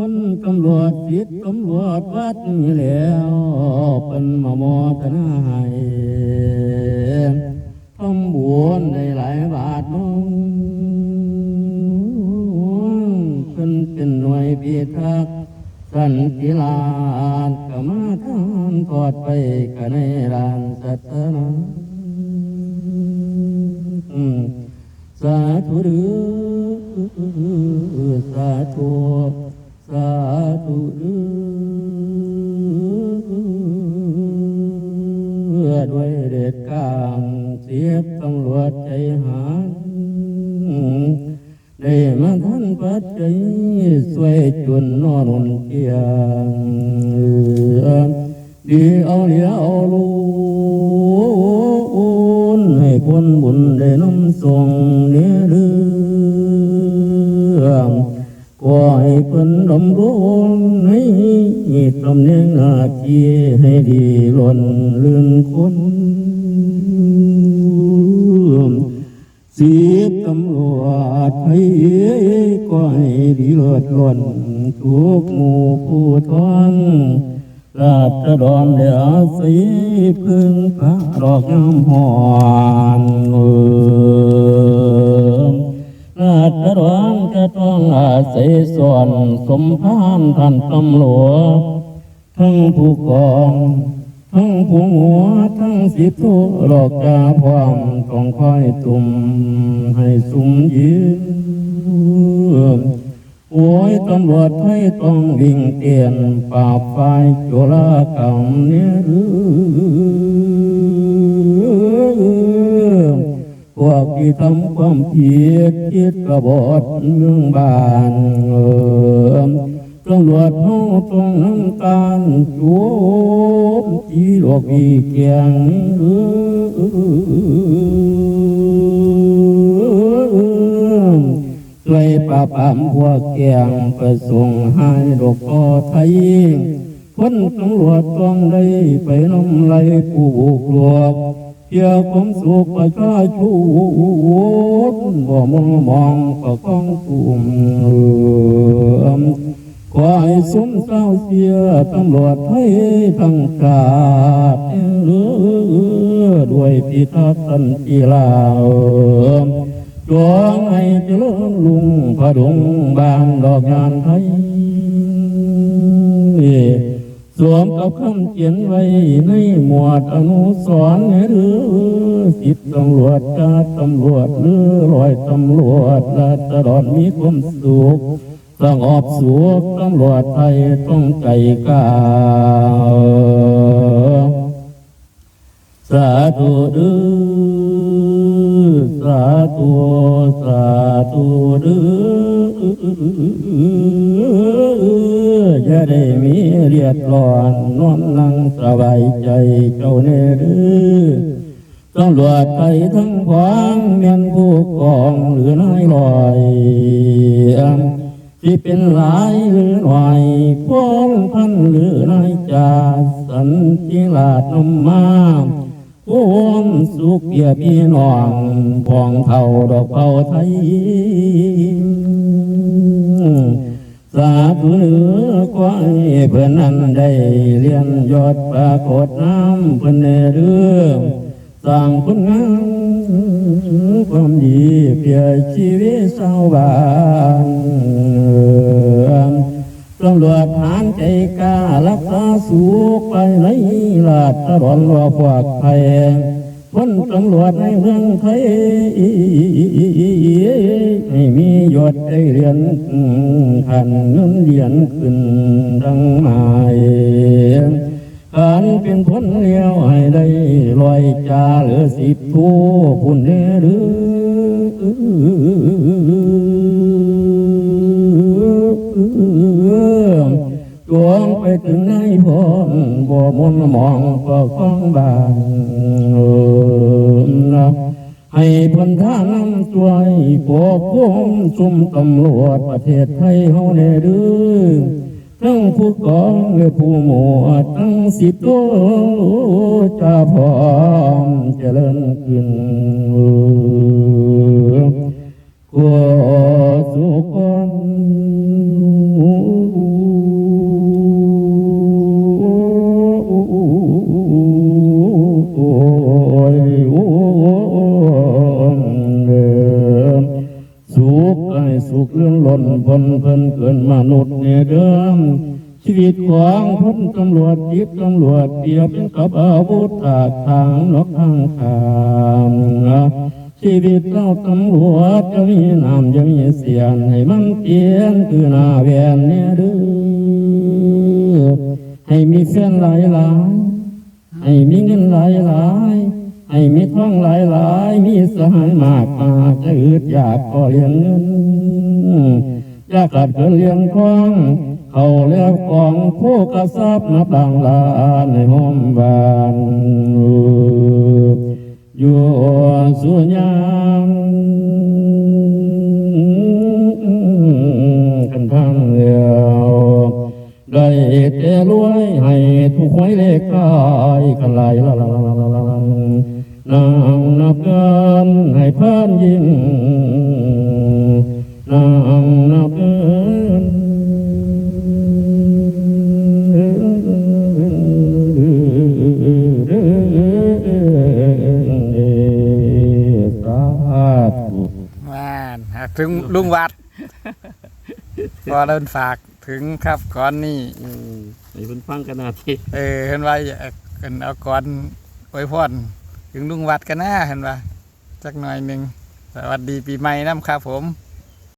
คนตำรวจติดตำรวจวัดนี่แล้วเป็นมามอตนาให้ทำบุญได้หลายบาทน้องเป็นเป็นหน่วยพิทักษ์สันติลานกมาทานทอดไปกันในลานสัตนาสาธุเดือสาธุ สาธุเดือด้วยเด็ดกางเสียบตำรวจใจหายได้มาท่านปัจจัยสวยจนนอนเกียงดีเอาเหลียวเอาลูนให้คนบุญได้น้ำส่ง เพิ่นดำรงให้ตำแหน่งนาทีให้ดีล้นลื่อนคนสีตำรวจไทยก็ให้ดีเลิศล้นทุกหมู่ผู้ทอนราชดรเดียสีพึ่งพระดอกน้ำหอนเออ ราชดระต้องอาศัยส่วนสมภารท่านตำรวจทั้งผู้กอง ทั้งผู้หัว ทั้งสิบทุรอกกาพร้อมต้องคอยตุ่มให้สุมยืนโอ้ยตำรวจให้ต้องวิ่งเตียนปราบไฟโจรกรรมเนี่ยหรือ พวกที่ทำความผิดคิดกบดเมืองบ้านเออตำรวจเฮาต้องน้ำตาลจูบจีดอกอีเกียงเออช่วยปราบปรามพวกเกียงประสงค์ให้ดอกกอไทยคนตำรวจต้องได้ไปน้ำไหลผู้บุกลวก เพื่อความสุขประชาชนบ่มองมองก็กองตุ่มเอิ่มขอให้สมเศร้าเสียตำรวจให้ทั้งชาติเหลือด้วยพิทักษ์สันติลาวจวงให้เจริญลุงพระดงบานดอกงานไทย สวมกับคำเขียนไว้ในหมวดอนุสรณ์หรือสิบตำรวจกาตำรวจหรือรอยตำรวจราษฎรมีความสุขสงบสุขตำรวจไทยต้องใจกล้าสาธุเดือสาธุสาธุเดือ ได้มีเรียดร้อนนอนนั่งสบายใจเจ้าเนรตำรวจไทยทั้งขวางเมียนผู้กองหรือนายลอยที่เป็นหลายหรือหน่อยพงพันหรือนายจาสันติลาดนมมาผู้มสุขเกียพี่น้องพองเท่าดอกเผาไทย สาธุหนือกว่าเพื่อนนั้นได้เรียนยอดปรากฏน้ำเพื่อนในเรื่องสร้างคุณงามความดีเพื่อชีวิตชาวบ้านตำรวจฐานใจการักษาสุขไปในราชดรว่ากไทยคนตำรวจในเมืองไทยไม่มี ยศได้เรียนขันเงินเรียนขึ้นดังหมายการเป็นผลเลี้ยวให้ได้ลอยจาเหลือสิบทูพุ่นเหรือจวงไปถึงในพนบ่มนมองก็ฟ้องบาง ให้พันธาน้ำช่วยปกป้องชุมตำรวจประเทศไทยเฮาแน่ดื้อทั้งผู้กองและผู้หมวดทั้งสิบตัวจะพร้อมเจริญขึ้นขอสุข มนุษย์เนี่ยเดิมชีวิตของคนตำรวจยิบตำรวจเปรียบกับอาวุธตาทางนกทางขามชีวิตเราตำรวจจะมีน้ำจะมีเสียงให้มันเปลี่ยนคือหน้าแวนเนี่ยเด้อให้มีเส้นหลายหลายให้มีเงินหลายหลายให้มีท้องหลายหลายมีสหายมากมาจะอึดอยากก็เลี้ยงเงิน ยากัดเกินเลี้ยงคล้องเขาเลี้ยงของผู้กระซับนับดังลาในห้องบ้านอยู่สุญญามกันพังเดียวได้แต่รวยให้ทุกหวยเลขกายกันไหลละละละละละละนางนับเกินให้เพิ่นยิ่งนางนับ ถึงลุงวัดพอเดินฝากถึงครับก่อนนี่ไอ้เพิ่นฟังกันนาทีเออเห็นว่าอยากเห็นเอาก่อนไว้พรถึงลุงวัดกันนะเห็นว่าจักหน่อยหนึ่งสวัสดีปีใหม่น้ำครับผม